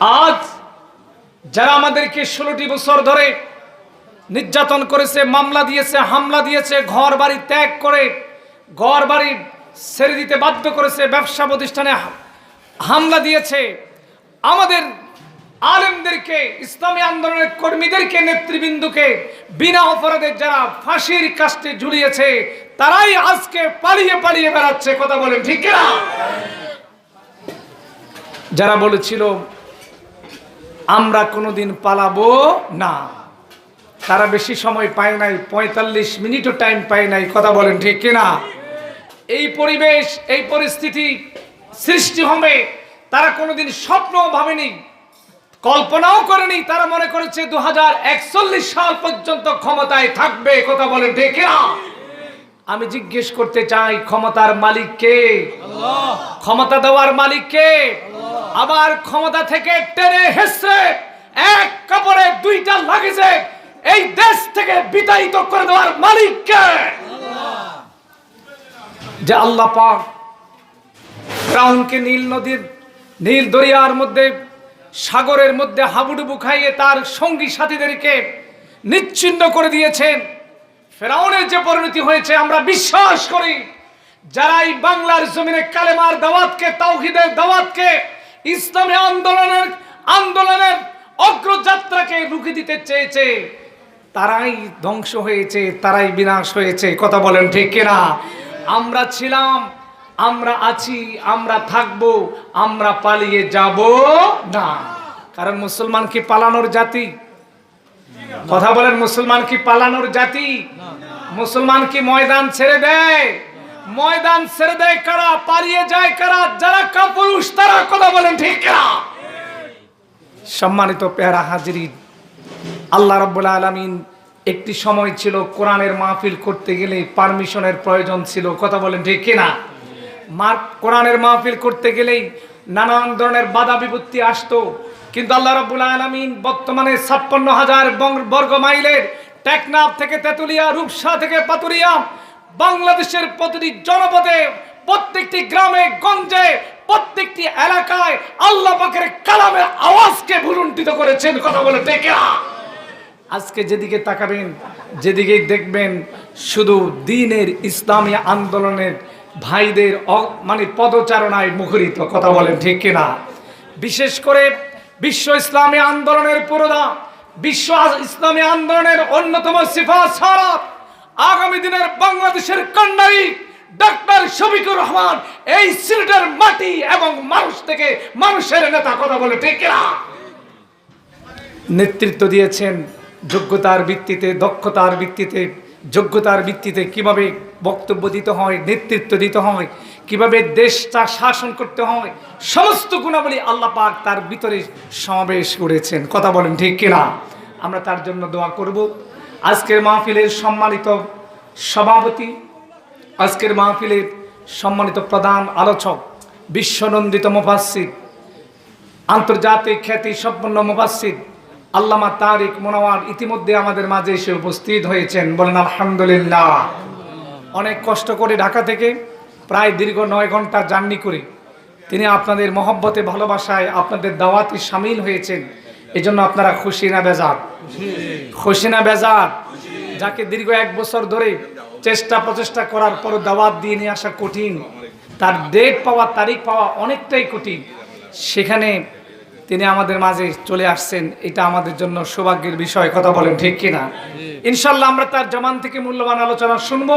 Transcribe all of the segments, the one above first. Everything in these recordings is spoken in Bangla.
আজ যারা আমাদেরকে ষোলোটি বছর ধরে নির্যাতন করেছে, মামলা দিয়েছে, হামলা দিয়েছে ঘর বাড়ি ত্যাগ করে ঘর বাড়ি ছেড়ে দিতে বাধ্য করেছে, ব্যবসা প্রতিষ্ঠানে হামলা দিয়েছে, আমাদের আলেমদেরকে, ইসলামী আন্দোলনের কর্মীদেরকে, নেতৃবৃন্দকে বিনা অপরাধে যারা ফাঁসির কাস্টে ঝুলিয়েছে, তারাই আজকে পালিয়ে পালিয়ে বেড়াচ্ছে, কথা বলেন ঠিক না যারা বলেছিল আমরা কোনোদিন পালাবো না। তারা বেশি সময় পায় নাই, পঁয়তাল্লিশ মিনিটও টাইম পায় নাই, কথা বলেন ঠিক কিনা? এই পরিবেশ, এই পরিস্থিতি সৃষ্টি হবে, তারা কোনোদিন স্বপ্নও ভাবেনি, কল্পনাও করেনি, তারা মনে করেছে দু হাজার একচল্লিশ সাল পর্যন্ত ক্ষমতায় থাকবে, কথা বলেন ঠিক কিনা? আমি জিজ্ঞেস করতে চাই, ক্ষমতার মালিক কে? ক্ষমতা দেওয়ার মালিক কে? আবার ক্ষমতা থেকে টেনে হেসে এক কাপড়ে দুইটা লাগেছে এই দেশ থেকে বিতাড়িত করে দেওয়ার মালিক কে? যে আল্লাহ পাক নীল নদীর, নীল দরিয়ার মধ্যে, সাগরের মধ্যে হাবুডুবু খাইয়ে তার সঙ্গী সাথীদেরকে নিচ্ছিন্ন করে দিয়েছেন। ফেরাউনের যে পরিণতি হয়েছে, আমরা বিশ্বাস করি যারা এই বাংলার জমিনে কালেমার দাওয়াতকে, তাওহিদের দাওয়াতকে, ইসলামী আন্দোলনের আন্দোলনের অগ্রযাত্রাকে রুখে দিতে চেয়েছে, তারাই ধ্বংস হয়েছে, তারাই বিনাশ হয়েছে। কথা বলেন ঠিক কিনা? আমরা ছিলাম, আমরা আছি, আমরা থাকব, আমরা পালিয়ে যাব না। কারণ মুসলমান কি পালানোর জাতি? কথা বলেন মুসলমান কি পালানোর জাতি? মুসলমান কি ময়দান ছেড়ে দেয়? ময়দান ছেড়ে দেয় কারা? পালিয়ে যায় কারা? যারা কাপুরুষ তারা কথা বলেন ঠিক না সম্মানিত পেয়ারা হাজিরি আল্লাহ রব্বুল আলমিন একটি সময় ছিল কোরআনের মাহফিল করতে গেলে পারমিশনের প্রয়োজন ছিল। কথা বলেন ঠিক কিনা? মার কোরআনের মাহফিল করতে গেলেই নানান ধরনের বাধা বিপত্তি আসতো। কিন্তু আল্লাহ রব্বুল আলমিন বর্তমানে ছাপ্পান্ন হাজার বর্গ মাইলের টেকনাফ থেকে তেতুলিয়া, রূপসা থেকে পাতুরিয়া, বাংলাদেশের প্রতিটি জনপদে, প্রত্যেকটি গ্রামে, গঞ্জে, প্রত্যেকটি এলাকায় আল্লাহ পাকের কালামের আওয়াজকে ভুলুণ্ঠিত করেছেন, কথা বলে দেখে আজকে যেদিকে তাকাবেন যেদিকে দেখবেন, শুধু দিনের ইসলামী আন্দোলনের ভাইদের মানে পদচারণায় মুখরিত, কথা বলেন ঠিক কিনা। বিশেষ করে বিশ্ব ইসলামী আন্দোলনের পুরোদা, বিশ্ব ইসলামী আন্দোলনের অন্যতম সিফা ছাড়া আগামী দিনের বাংলাদেশের কন্যাই ডক্টর শফিকুর রহমান এই সিলেটের মাটি এবং মানুষ থেকে মানুষের নেতা, কথা বলে ঠিক কিনা। নেতৃত্ব দিয়েছেন, যোগ্যতার ভিত্তিতে, দক্ষতার ভিত্তিতে যোগ্যতার ভিত্তিতে কীভাবে বক্তব্য দিতে হয়, নেতৃত্ব দিতে হয়, কীভাবে দেশটা শাসন করতে হয়, সমস্ত গুণাবলী আল্লাহ পাক তার ভিতরে সমাবেশ করেছেন। কথা বলেন ঠিক কিনা? আমরা তার জন্য দোয়া করব। আজকের মাহফিলের সম্মানিত সভাপতি, আজকের মাহফিলের সম্মানিত প্রধান আলোচক, বিশ্বনন্দিত মুফাসসির, আন্তর্জাতিক খ্যাতি সম্পন্ন মুফাসসির আল্লামা তারিক মোনাওয়ার ইতিমধ্যে আমাদের মাঝে এসে উপস্থিত হয়েছেন। বলেন, আলহামদুলিল্লাহ। অনেক কষ্ট করে ঢাকা থেকে প্রায় দীর্ঘ নয় ঘণ্টা জার্নি করে তিনি আপনাদের মহব্বতে, ভালোবাসায় আপনাদের দাওয়াতে সামিল হয়েছেন। এজন্য আপনারা খুশি না বেজার? খুশি না বেজার? যাকে দীর্ঘ এক বছর ধরে চেষ্টা প্রচেষ্টা করার পর দাওয়াত দিয়ে নিয়ে আসা কঠিন, তার ডেট পাওয়া, তারিখ পাওয়া অনেকটাই কঠিন। সেখানে তিনি আমাদের মাঝে চলে আসছেন। এটা আমাদের জন্য সৌভাগ্যের বিষয়, কথা বলেন ঠিক কিনা? ইনশাল্লাহ আমরা তার জমান থেকে মূল্যবান আলোচনা শুনব।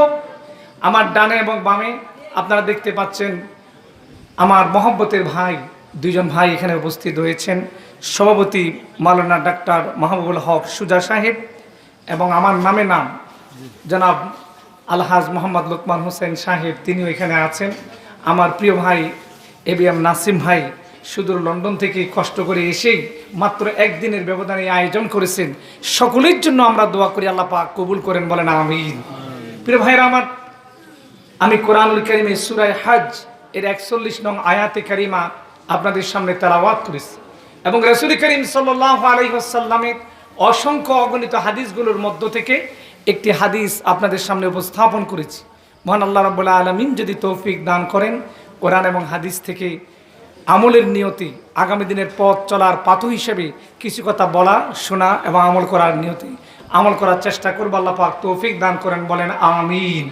আমার ডানে এবং বামে আপনারা দেখতে পাচ্ছেন, আমার মহব্বতের ভাই, দুইজন ভাই এখানে উপস্থিত হয়েছেন। সভাপতি মাওলানা ডাক্তার মাহবুবুল হক সুজা সাহেব এবং আমার নামে নাম জনাব আলহাজ মোহাম্মদ লোকমান হোসেন সাহেব, তিনিও এখানে আছেন। আমার প্রিয় ভাই এ বি এম নাসিম ভাই সুদূর লন্ডন থেকে কষ্ট করে এসেই মাত্র একদিনের ব্যবধানে আয়োজন করেছেন। সকলের জন্য আমরা দোয়া করি, আল্লাহ পাক কবুল করেন, বলেন আমিন। প্রিয় ভাইরা আমার, আমি কোরআনুল করিমে সুরায় হাজ এর একচল্লিশ নং আয়াতে কারিমা আপনাদের সামনে তেলাওয়াত করেছি। এবং রসুল করিম সাল্লাহ আলহিহাসাল্লামের অসংখ্য অগণিত হাদিসগুলোর মধ্য থেকে একটি হাদিস আপনাদের সামনে উপস্থাপন করেছি। মহান আল্লাহ রাবুল্লাহ আলমিন যদি তৌফিক দান করেন, কোরআন এবং হাদিস থেকে আমলের নিয়তি আগামী দিনের পথ চলার পাথু হিসেবে কিছু কথা বলা, শোনা এবং আমল করার নিয়তি। আমল করার চেষ্টা করব, আল্লাহ পাক তৌফিক দান করেন, বলেন আমিন।